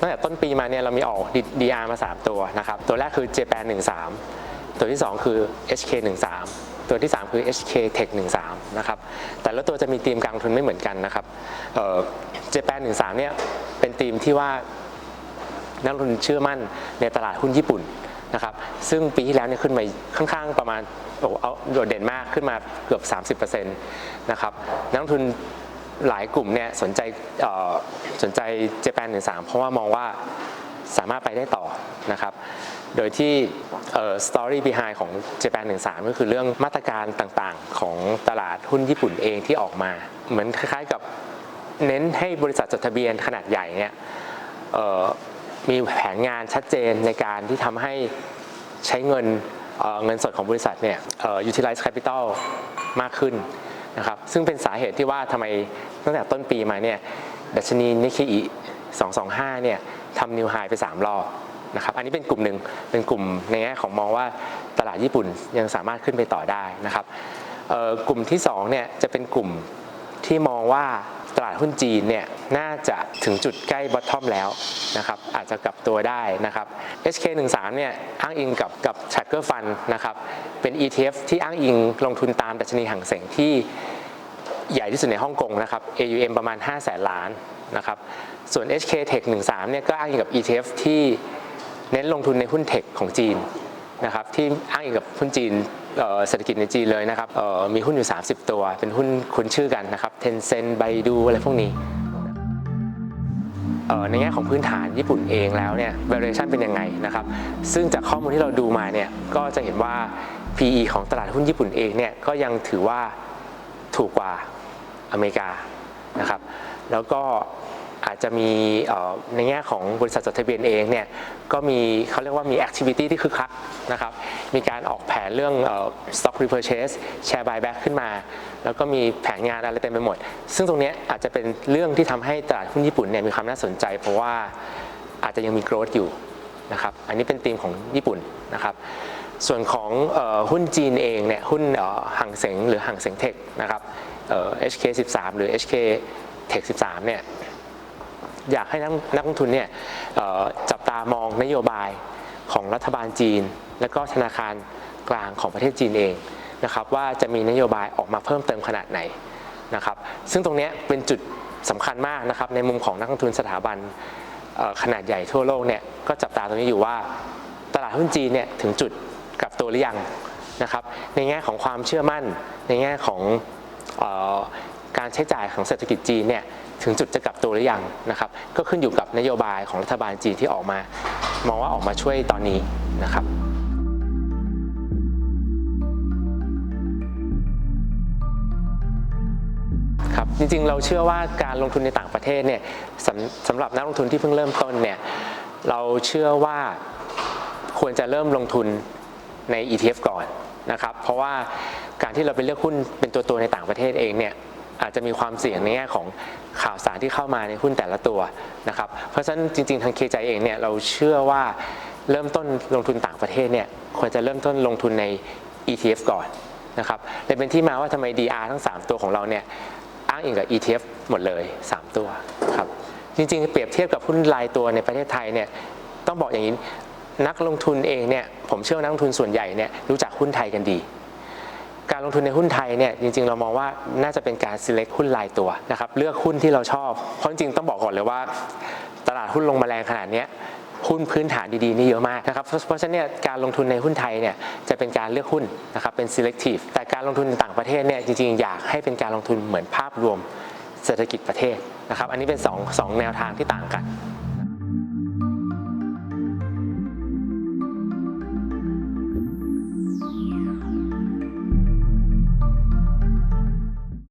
ตั้งแต่ต้นปีมาเนี่ยเรามีออก DR มา 3 ตัวนะครับ ตัวแรกคือ Japan 13 ตัวที่ 2 คือ HK 13 ตัวที่ 3 คือ HK Tech 13 นะครับ แต่ละตัวจะมีธีมการลงทุนไม่เหมือนกันนะครับเอ่อ Japan 13 เนี่ยเป็นธีมที่ว่านักลงทุนเชื่อมั่นในตลาดหุ้นญี่ปุ่นนะครับ ซึ่งปีที่แล้วเนี่ยขึ้นมาค่อนข้างประมาณโอ้โหเอาโดดเด่นมากขึ้นมาเกือบ 30%นะครับ นักลงทุน หลายกลุ่มเนี่ยสนใจสนใจเจแปนหนึ่งสามเพราะว่ามองว่าสามารถไปได้ต่อนะครับ โดยที่สตอรี่ behind ของ Japan 13 ก็คือเรื่องมาตรการต่างๆ ของตลาดหุ้นญี่ปุ่นเองที่ออกมา เหมือนคล้ายๆกับเน้นให้บริษัทจดทะเบียนขนาดใหญ่เนี่ยมีแผนงานชัดเจนในการที่ทำให้ใช้เงินเเงินสดของบริษัทเนี่ย utilize capital มากขึ้นนะครับ ซึ่งเป็นสาเหตุที่ว่าทำไม ตั้งแต่ต้นปีมาเนี่ยดัชนีนิเคอิ225 เนี่ยทำนิวไฮไป 3 รอบนะครับ อันนี้เป็นกลุ่มหนึ่งเป็นกลุ่มในแง่ของมองว่าตลาดญี่ปุ่นยังสามารถขึ้นไปต่อได้นะครับกลุ่มที่2เนี่ยจะเป็นกลุ่มที่มองว่าตลาดหุ้นจีนเนี่ยน่าจะถึงจุดใกล้บอททอมแล้วนะครับอาจจะกลับตัวได้นะครับ HK13 เนี่ยอ้างอิงกับกับ Tracker Fund นะครับเป็น ETF ที่อ้างอิงลงทุนตามดัชนีห่างเสงที่ ใหญ่ที่สุดในฮ่องกงนะครับ AUM ประมาณ5แสนล้านนะครับ ส่วน HK Tech 13เนี่ยก็อ้างอิงกับ ETF ที่เน้นลงทุนในหุ้นเทคของจีนนะครับที่อ้างอิงกับหุ้นจีนเศรษฐกิจในจีนเลยนะครับมีหุ้นอยู่ 30 ตัว เป็นหุ้นคุ้นชื่อกันนะครับ Tencent Baidu อะไรพวกนี้ในแง่ของพื้นฐานญี่ปุ่นเองแล้วเนี่ย valuation เป็นยังไงนะครับ ซึ่งจากข้อมูลที่เราดูมาเนี่ย ก็จะเห็นว่า PE ของตลาดหุ้นญี่ปุ่นเองเนี่ย ก็ยังถือว่าถูกกว่า อเมริกานะครับแล้วก็อาจจะมีในแง่ของบริษัทจดทะเบียนเองเนี่ยก็มีเขาเรียกว่ามี activity ที่คึกคักนะครับมีการออกแผนเรื่องเอ่อ stock repurchase share buyback ขึ้นมา แล้วก็มีแผนงานอะไรเต็มไปหมด ซึ่งตรงนี้อาจจะเป็นเรื่องที่ทำให้ตลาดหุ้นญี่ปุ่นเนี่ยมีความน่าสนใจ เพราะว่าอาจจะยังมี growth อยู่นะครับอันนี้เป็นธีมของญี่ปุ่นนะครับ ส่วนของออหุ้นจีนเองเนี่ยหุ้นห่างเสงหรือห่างเสงเทคนะครับ HK 13 หรือ HK Tech 13เนี่ยอยากให้นักนักลงทุนเนี่ยจับตามองนโยบายของรัฐบาลจีน และก็ธนาคารกลางของประเทศจีนเองนะครับว่าจะมีนโยบายออกมาเพิ่มเติมขนาดไหนนะครับซึ่งตรงนี้เป็นจุดสำคัญมากนะครับในมุมของนักลงทุนสถาบันขนาดใหญ่ทั่วโลกเนี่ยก็จับตาตรงนี้อยู่ว่าตลาดหุ้นจีนเนี่ยถึงจุด กลับตัวหรือยังนะครับ ในแง่ของความเชื่อมั่น ในแง่ของออการใช้จ่ายของเศรษฐกิจจีนเนี่ยถึงจุดจะกลับตัวหรือยังนะครับ ก็ขึ้นอยู่กับนโยบายของรัฐบาลจีนที่ออกมา มองว่าออกมาช่วยตอนนี้นะครับครับจริงๆเราเชื่อว่าการลงทุนในต่างประเทศเนี่ยสำสำหรับนักลงทุนที่เพิ่งเริ่มต้นเนี่ยเราเชื่อว่าควรจะเริ่มลงทุน ใน ETF ก่อนนะครับ เพราะว่าการที่เราไปเลือกหุ้นเป็นตัวตัวๆในต่างประเทศเองเนี่ยอาจจะมีความเสี่ยงในแง่ของข่าวสารที่เข้ามาในหุ้นแต่ละตัวนะครับ เพราะฉะนั้นจริงๆ ทางเคใจเองเนี่ยเราเชื่อว่าเริ่มต้นลงทุนต่างประเทศเนี่ยควรจะเริ่มต้นลงทุนใน ETF ก่อนนะครับเลยเป็นที่มาว่าทำไม DR ทั้ง 3 ตัวของเราเนี่ยอ้างอิงกับ ETF หมดเลย 3 ตัวครับจริงๆ เปรียบเทียบกับหุ้นรายตัวในประเทศไทยเนี่ยต้องบอกอย่างนี้ นักลงทุนเองเนี่ยผมเชื่อว่านักลงทุนส่วนใหญ่เนี่ยรู้จักหุ้นไทยกันดี การลงทุนในหุ้นไทยเนี่ยจริงๆเรามองว่าน่าจะเป็นการ select หุ้นรายตัวนะครับเลือกหุ้นที่เราชอบเพราะจริงๆต้องบอกก่อนเลยว่า ตลาดหุ้นลงมาแรงขนาดนี้หุ้นพื้นฐานดีๆนี่เยอะมากนะครับเพราะฉะนั้นเนี่ยการลงทุนในหุ้นไทยเนี่ยจะเป็นการเลือกหุ้นนะครับเป็น selective แต่การลงทุนต่างประเทศเนี่ยจริงๆ อยากให้เป็นการลงทุนเหมือนภาพรวมเศรษฐกิจประเทศนะครับอันนี้เป็น2งแนวทางที่ต่างกัน